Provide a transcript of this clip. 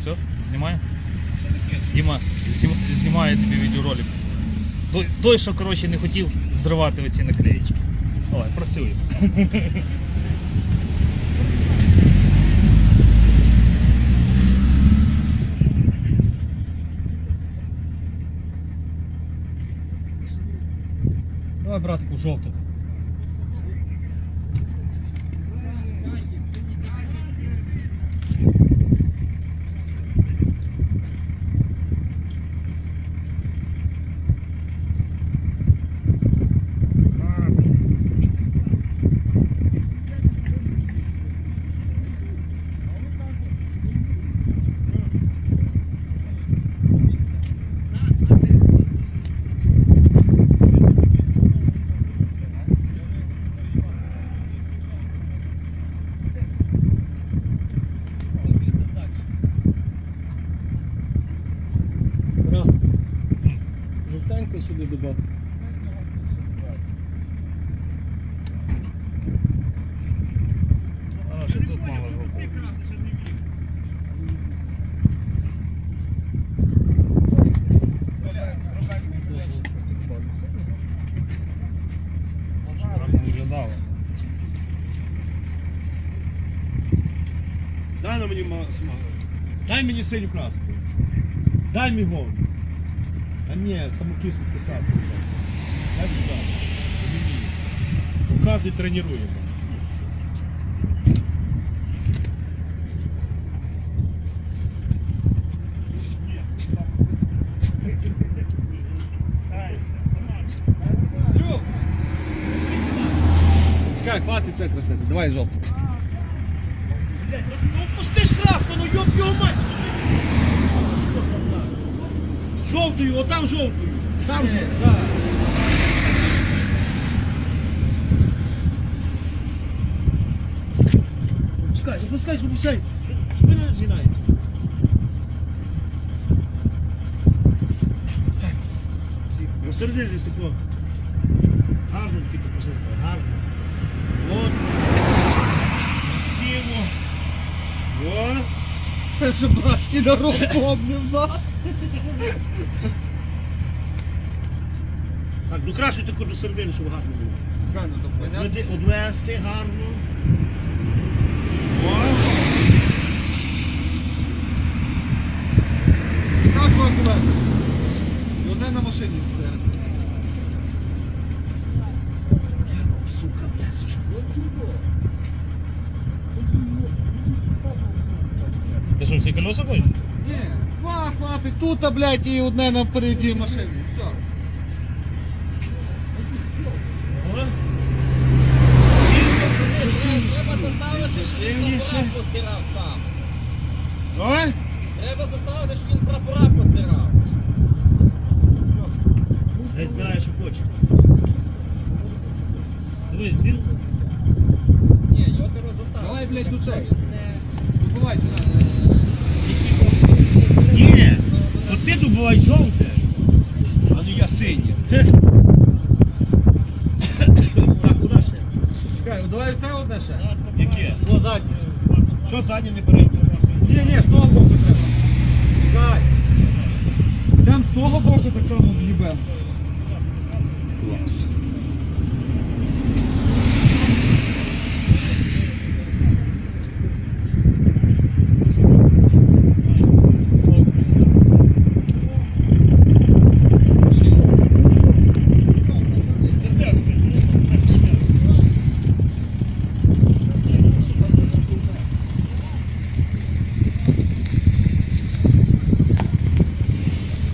Все, знімає? Діма, знім, знімає тобі відеоролик. Той, той, що коротше не хотів зривати оці наклеїчки. Давай, працюємо. Давай, братику, жовту. жовтенько сюди добав. А, ще тут мало жовтого. Так не виглядало. Дай на мені ма- смагу. Дай мені синю краску. Дай мені голову. А ні, самокисну краску. Дай сюди. Мені. Показуй, тренуємо. Чекай, хватить це красити. Давай жовту. Блять, ну пусти ж краску, ну йоп його мать. Жовтою, отам жовтою. Там же. Пускай, опускай, опускай. Спина згинається. Посередині десь тако. Гарно тільки посередині. Гарно. Що братський народ помнив, да? Так, ну краще тако до середини, щоб гарно було. Правильно, то понятно. Веди- Одвести гарно. О. Так вас вести. І одне на машині стояти. Сука, блядь. всі колеса будеш? Ні, два хватить тут, а, блядь, і одне напереді машини. Все. О. Треба заставити, що він прапора постирав сам. Ой. Треба заставити, що він прапора постирав. Не знаю, що хоче. Дивись, він Ні, його треба заставити. Давай, блядь, Якщо до цей. Давай це одне ще. Яке? О, заднє. Що заднє не перейде? Ні, ні, з того боку треба. Чекай. Там з того боку так само з'їбемо. Клас.